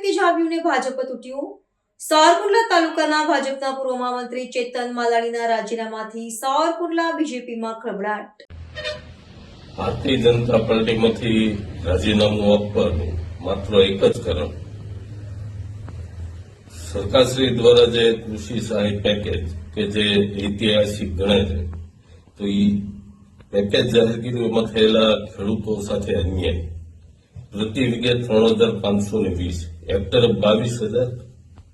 તેજાવ્યુને ભાજપ તૂટ્યું? સાવરકુંડલા તાલુકાના ભાજપના પૂર્વ મહામંત્રી ચેતન માલાણીના રાજીનામાથી સાવરકુંડલા બીજેપીમાં ખળભળાટ. ભારતીય જનતા પાર્ટીમાંથી રાજીનામું આપવાનું માત્ર એક જ કારણ. સરકારશ્રી દ્વારા જે કૃષિ સહાય પેકેજ કે જે ઐતિહાસિક ગણે છે, તો એ પેકેજ જાહેર કર્યું, એમાં થયેલા ખેડૂતો સાથે અન્યાય. પ્રતિ વીઘે ત્રણ હજાર પાંચસો ને વીસ. હેક્ટર બાવીસ હજાર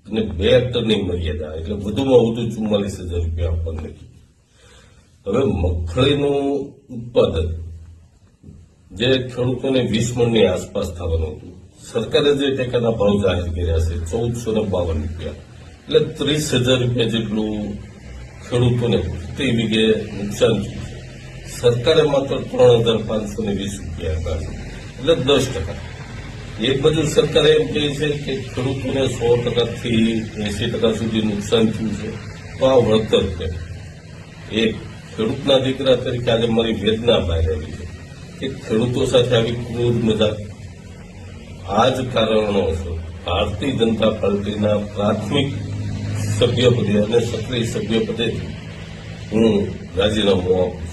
અને બે હેક્ટરની મર્યાદા, એટલે વધુમાં વધુ ચુમ્માલીસ હજાર રૂપિયા આપણને હવે મગફળીનું ઉત્પાદન, જે ખેડૂતોને વીસ મણની આસપાસ થવાનું હતું, સરકારે જે ટેકાના ભાવ જાહેર કર્યા છે, ચૌદસો ને બાવન રૂપિયા. એટલે ત્રીસ હજાર રૂપિયા જેટલું ખેડૂતોને પ્રતિ વીઘે નુકસાન થયું સરકારે માત્ર ત્રણ હજાર પાંચસો ને વીસ રૂપિયા આપ્યા એટલે દસ ટકા. એક બાજુ સરકારે એમ કહે છે કે ખેડૂતોને સો ટકાથી એસી ટકા સુધી નુકસાન થયું છે. તો આ વળતર છે. એક ખેડૂતના દીકરા તરીકે આજે મારી વેદના આવી છે કે ખેડૂતો સાથે આવી ક્રૂર મજાક. આ જ કારણોસર ભારતીય જનતા પાર્ટીના પ્રાથમિક સભ્યપદે અને સક્રિય સભ્યપદે હું રાજીનામું આપું